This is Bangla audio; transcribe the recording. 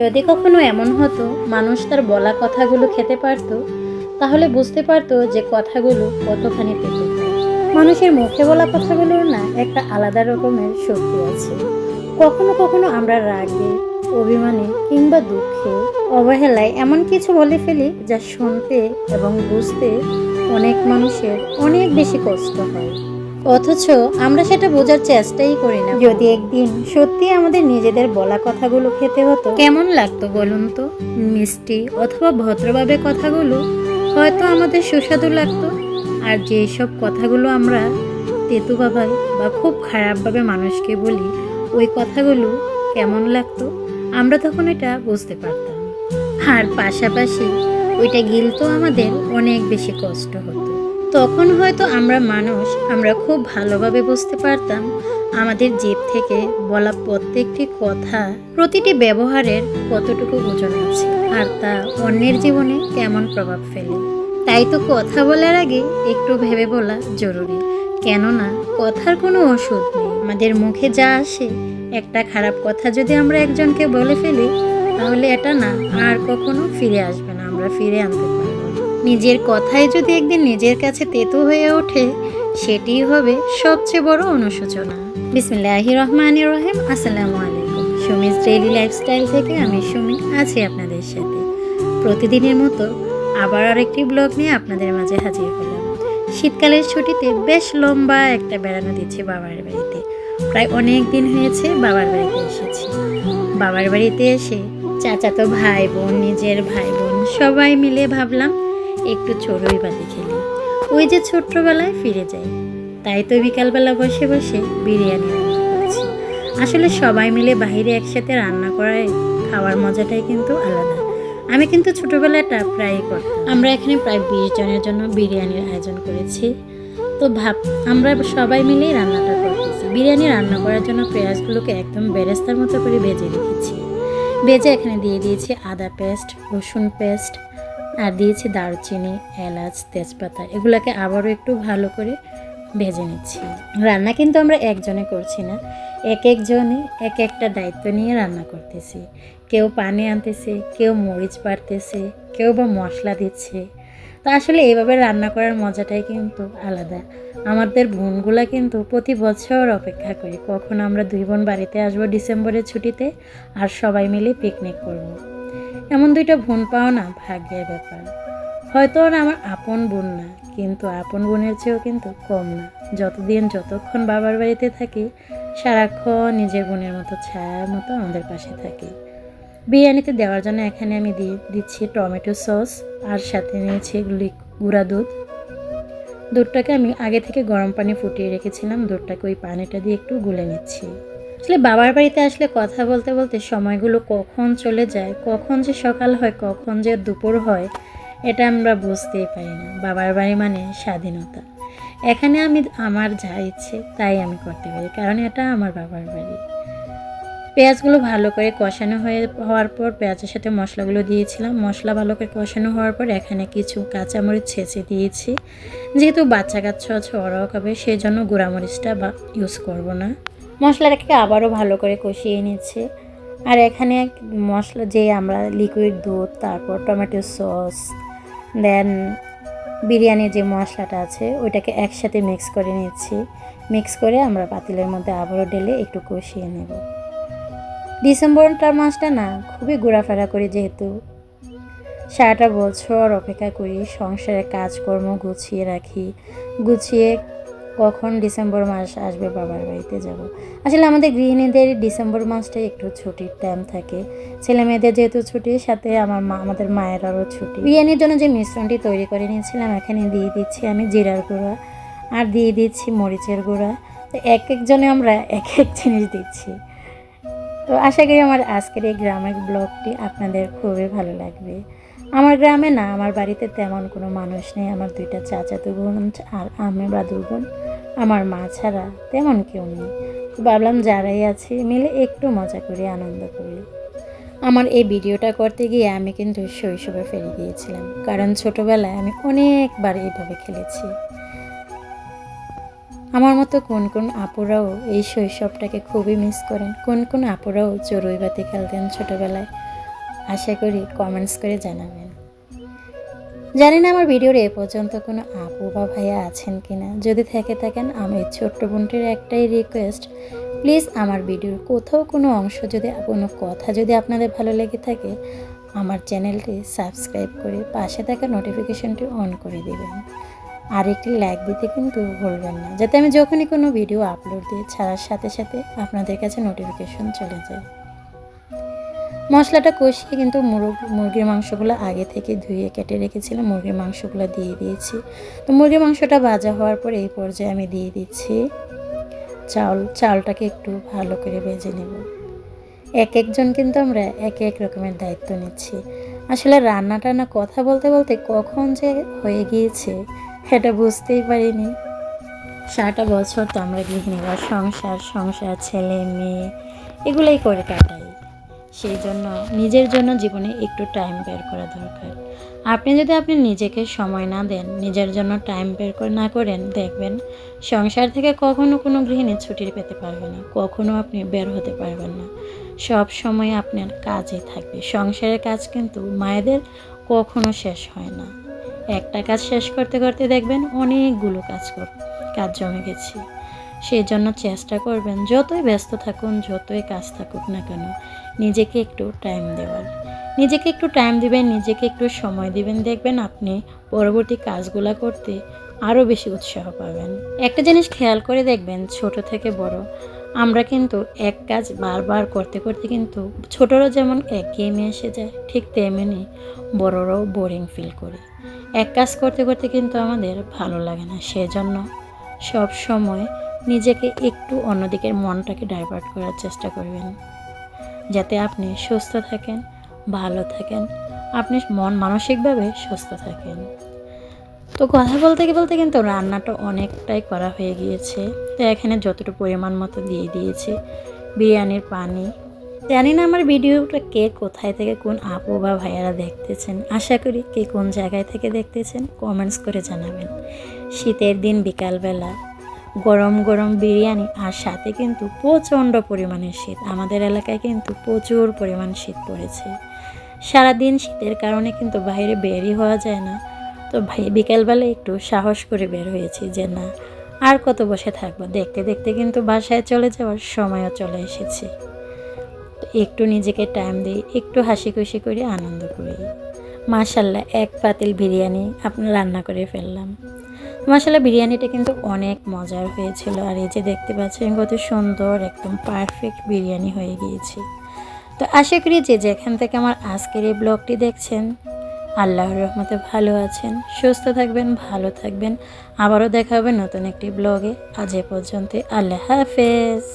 যদি কখনো এমন হতো, মানুষ তার বলা কথাগুলো খেতে পারতো, তাহলে বুঝতে পারতো যে কথাগুলো কতখানি তেতো মানুষের মুখে বলা কথাগুলোর না একটা আলাদা রকমের শক্তি আছে। কখনো কখনো আমরা রাগে, অভিমানে কিংবা দুঃখে অবহেলায় এমন কিছু বলে ফেলি যা শুনতে এবং বুঝতে অনেক মানুষের অনেক বেশি কষ্ট হয়। অথচ আমরা সেটা বোঝার চেষ্টাই করি না। যদি একদিন সত্যি আমাদের নিজেদের বলা কথাগুলো খেতে হতো কেমন লাগতো বলুন তো? মিষ্টি অথবা ভদ্রভাবে কথাগুলো হয়তো আমাদের সুস্বাদু লাগতো। আর যেসব কথাগুলো আমরা তেতুভাবে বা খুব খারাপভাবে মানুষকে বলি ওই কথাগুলো কেমন লাগতো আমরা তখন এটা বুঝতে পারতাম। আর পাশাপাশি ওইটা গিলতো আমাদের অনেক বেশি কষ্ট হতো। তখন হয়তো আমরা মানুষ, আমরা খুব ভালোভাবে বুঝতে পারতাম আমাদের জীব থেকে বলা প্রত্যেকটি কথা প্রতিটি ব্যবহারের কতটুকু ওজন আছে। আর তা অন্যের জীবনে কেমন প্রভাব ফেলে। তাই তো কথা বলার আগে একটু ভেবে বলা জরুরি। কেননা কথার কোনো ওষুধ নেই। আমাদের মুখে যা আসে, একটা খারাপ কথা যদি আমরা একজনকে বলে ফেলি, তাহলে এটা না, আর কখনো ফিরে আসবে না। আমরা ফিরে আনতে। নিজের কথায় যদি একদিন নিজের কাছে তেতো হয়ে ওঠে সেটিই হবে সবচেয়ে বড় অনুশোচনা। বিসমিল্লাহ রহমান রহিম, আসসালামু আলাইকুম। সুমিজ ডেইলি লাইফস্টাইল থেকে আমি সুমি আছি আপনাদের সাথে। প্রতিদিনের মতো আবার আরেকটি ব্লগ নিয়ে আপনাদের মাঝে হাজির হলাম। শীতকালের ছুটিতে বেশ লম্বা একটা বেড়ানো দিচ্ছি বাবার বাড়িতে। প্রায় অনেক দিন হয়েছে বাবার বাড়িতে এসেছি। বাবার বাড়িতে এসে চাচাতো ভাই বোন, নিজের ভাই বোন সবাই মিলে ভাবলাম একটু চড়ুই বাতি খেলি। ওই যে ছোট্টবেলায় ফিরে যাই। তাই তো বিকালবেলা বসে বসে বিরিয়ানি রান্না করছি। আসলে সবাই মিলে বাইরে একসাথে রান্না করায় খাওয়ার মজাটাই কিন্তু আলাদা। আমি কিন্তু ছোটোবেলাটা প্রায়ই করতাম। আমরা এখানে প্রায় বিশ জনের জন্য বিরিয়ানির আয়োজন করেছি। তো ভাব, আমরা সবাই মিলেই রান্নাটা করতেছি। বিরিয়ানি রান্না করার জন্য পেঁয়াজগুলোকে একদম বেরেস্তার মতো করে ভেজে রেখেছি। ভেজে এখানে দিয়ে দিয়েছি আদা পেস্ট, রসুন পেস্ট আর দিয়েছি দারচিনি, এলাচ, তেজপাতা, এগুলোকে আবারও একটু ভালো করে ভেজে নিচ্ছি। রান্না কিন্তু আমরা একজনে করছি না, এক একজনে এক একটা দায়িত্ব নিয়ে রান্না করতেছি। কেউ পানি আনতেছে, কেউ মরিচ বাড়তেছে কেউ বা মশলা দিচ্ছে। তো আসলে এইভাবে রান্না করার মজাটাই কিন্তু আলাদা। আমাদের বোনগুলা কিন্তু প্রতি বছর অপেক্ষা করি, কখন আমরা দুই বোন বাড়িতে আসব ডিসেম্বরের ছুটিতে, আর সবাই মিলে পিকনিক করব। এমন দুইটা বোন পাওয়া না, ভাগ্যের ব্যাপার। হয়তো ওরা আমার আপন বোন না, কিন্তু আপন বোনের চেয়েও কিন্তু কম না। যতদিন যতক্ষণ বাবার বাড়িতে থাকি, সারাক্ষণ নিজের বোনের মতো ছায়ার মতো আমাদের পাশে থাকে। বিরিয়ানিতে দেওয়ার জন্য এখানে আমি দিয়ে দিচ্ছি টমেটো সস, আর সাথে নিয়েছি গুঁড়া দুধ। দুধটাকে আমি আগে থেকে গরম পানি ফুটিয়ে রেখেছিলাম, দুধটাকে ওই পানিটা দিয়ে একটু গুলে নিচ্ছি। আসলে বাবার বাড়িতে আসলে কথা বলতে বলতে সময়গুলো কখন চলে যায়, কখন যে সকাল হয়, কখন যে দুপুর হয়, এটা আমরা বুঝতেই পারি না। বাবার বাড়ি মানে স্বাধীনতা। এখানে আমি, আমার যা ইচ্ছে তাই আমি করতে পারি, কারণ এটা আমার বাবার বাড়ি। পেঁয়াজগুলো ভালো করে কষানো হয়ে, হওয়ার পর পেঁয়াজের সাথে মশলাগুলো দিয়েছিলাম। মশলা ভালো করে কষানো হওয়ার পর এখানে কিছু কাঁচামরিচ ছেঁচে দিয়েছি। যেহেতু বাচ্চা কাচ্চা আছে, ওরাও খাবে সেই জন্য গুঁড়ামরিচটা বা ইউজ করব না। মশলাটাকে আবারও ভালো করে কষিয়ে নিচ্ছে। আর এখানে মশলা যে আমরা লিকুইড দুধ, তারপর টমেটো সস দেন বিরিয়ানির যে মশলাটা আছে, ওইটাকে একসাথে মিক্স করে নিচ্ছি। মিক্স করে আমরা পাতিলের মধ্যে আবারও ঢেলে একটু কষিয়ে নেব। ডিসেম্বরটার মাসটা না, খুবই ঘোরাফেরা করি যেহেতু। সারাটা বছর অপেক্ষা করি সংসারে কাজকর্ম গুছিয়ে রাখি। গুছিয়ে কখন ডিসেম্বর মাস আসবে বাবার বাড়িতে যাব। আসলে আমাদের গৃহিণীদের ডিসেম্বর মাসটাই একটু ছুটির টাইম থাকে। ছেলে মেয়েদের যেহেতু ছুটির সাথে আমার মা, আমাদের মায়েরারও ছুটি। বিরিয়ানির জন্য যে মিশ্রণটি তৈরি করে নিয়েছিলাম, এখানে দিয়ে দিচ্ছি আমি জিরার গুঁড়া আর দিয়ে দিচ্ছি মরিচের গুঁড়া। তো এক একজনে আমরা এক এক জিনিস দিচ্ছি। তো আশা করি আমার আজকের এই গ্রামের ব্লগটি আপনাদের খুবই ভালো লাগবে। আমার গ্রামে না, আমার বাড়িতে তেমন কোনো মানুষ নেই, আমার দুইটা চাচাতো বোন আর আমি বাদুর বোন। আমার মা ছাড়া তেমন কেউ নেই। ভাবলাম যারাই আছে মিলে একটু মজা করি, আনন্দ করি। আমার এই ভিডিওটা করতে গিয়ে আমি কিন্তু শৈশবে ফিরে গিয়েছিলাম, কারণ ছোটোবেলায় আমি অনেকবার এইভাবে খেলেছি। আমার মতো কোন কোন আপুরাও এই শৈশবটাকে খুবই মিস করেন, কোন কোন আপুরাও চড়ুই বাতি খেলতেন ছোটোবেলায়। আশা করি কমেন্টস করে জানাবেন। জানি না আমার ভিডিওর এ পর্যন্ত কোনো আপু বা ভাইয়া আছেন কি না যদি থেকে থাকেন, আমি ছোট্ট বোনটির একটাই রিকোয়েস্ট প্লিজ আমার ভিডিওর কোথাও কোনো অংশ যদি, কোনো কথা যদি আপনাদের ভালো লেগে থাকে, আমার চ্যানেলটি সাবস্ক্রাইব করে পাশে থাকা নোটিফিকেশনটি অন করে দেবেন। আর একটি লাইক দিতে কিন্তু ভুলবেন না। যাতে আমি যখনই কোনো ভিডিও আপলোড দিই, ছাড়ার সাথে সাথে আপনাদের কাছে নোটিফিকেশন চলে যায়। মশলাটা কষিয়ে কিন্তু মুরগ, মুরগির মাংসগুলো আগে থেকে ধুয়ে কেটে রেখেছিলাম। মুরগির মাংসগুলো দিয়ে দিয়েছি। তো মুরগির মাংসটা ভাজা হওয়ার পর এই পর্যায়ে আমি দিয়ে দিচ্ছি চাউল। চাউলটাকে একটু ভালো করে ভেজে নেব। এক একজন কিন্তু আমরা এক এক রকমের দায়িত্ব নিচ্ছি। আসলে রান্না টান্না কথা বলতে বলতে কখন যে হয়ে গিয়েছে, এটা বুঝতেই পারিনি। সারাটা বছর তো আমরা গৃহিণীরা সংসার সংসার, ছেলে, মেয়ে, এগুলোই করে কাটাই। সেই জন্য নিজের জন্য জীবনে একটু টাইম বের করা দরকার। আপনি যদি আপনি নিজেকে সময় না দেন, নিজের জন্য টাইম বের না করেন, দেখবেন সংসার থেকে কখনো কোনো গৃহিণী ছুটির পেতে পারবে না, কখনো আপনি বের হতে পারবেন না। সব সময় আপনার কাজে থাকবে। সংসারের কাজ কিন্তু মায়েদের কখনো শেষ হয় না। একটা কাজ শেষ করতে করতে দেখবেন অনেকগুলো কাজ কর কাজ জমে গেছে। সেই জন্য চেষ্টা করবেন, যতই ব্যস্ত থাকুন, যতই কাজ থাকুক না কেন, নিজেকে একটু টাইম দেওয়ার। নিজেকে একটু টাইম দিবেন, নিজেকে একটু সময় দিবেন, দেখবেন আপনি পরবর্তী কাজগুলো করতে আরও বেশি উৎসাহ পাবেন। একটা জিনিস খেয়াল করে দেখবেন, ছোট থেকে বড়, আমরা কিন্তু এক কাজ বারবার করতে করতে কিন্তু ছোটরা যেমন একঘেয়েমে এসে যায়, ঠিক তেমনি বড়রাও বোরিং ফিল করে। এক কাজ করতে করতে কিন্তু আমাদের ভালো লাগে না, সেজন্য সব সময় নিজেকে একটু অন্যদিকের মনটাকে ডাইভার্ট করার চেষ্টা করবেন। যাতে আপনি সুস্থ থাকেন, ভালো থাকেন, আপনি মন মানসিকভাবে সুস্থ থাকেন। তো কথা বলতে বলতে কিন্তু রান্নাটা অনেকটাই করা হয়ে গিয়েছে। তো এখানে যতটুকু পরিমাণ মতো দিয়ে দিয়েছি। বিরিয়ানির পানি। জানি না আমার ভিডিওটা কে কোথায় থেকে কোন আপু বা ভাইয়ারা দেখতেছেন। আশা করি কে কোন জায়গায় থেকে দেখতেছেন কমেন্টস করে জানাবেন। শীতের দিন বিকালবেলা। গরম গরম বিরিয়ানি আর সাথে কিন্তু প্রচণ্ড পরিমাণের শীত। আমাদের এলাকায় কিন্তু প্রচুর পরিমাণ শীত পড়েছে। সারাদিন শীতের কারণে কিন্তু বাইরে বেরই হওয়া যায় না। তো ভাই, বিকেলবেলা একটু সাহস করে বের হয়েছি যে না, আর কত বসে থাকব? দেখতে দেখতে কিন্তু বাসায় চলে যাওয়ার সময়ও চলে এসেছে। একটু নিজেকে টাইম দিই, একটু হাসি খুশি করে, আনন্দ করি। মাশাল্লাহ, এক পাতিল বিরিয়ানি আপনার রান্না করে ফেললাম। মাসাল্লাহ বিরিয়ানিটা কিন্তু অনেক মজার হয়েছিল। আর এই যে দেখতে পাচ্ছেন, কত সুন্দর, একদম পারফেক্ট বিরিয়ানি হয়ে গিয়েছে। তো আশা করি যে যেখান থেকে আমার আজকের এই ব্লগটি দেখছেন, আল্লাহর রহমতে ভালো আছেন, সুস্থ থাকবেন, ভালো থাকবেন। আবারও দেখা হবে নতুন একটি ব্লগে। আজ এ পর্যন্ত আল্লাহ হাফেজ।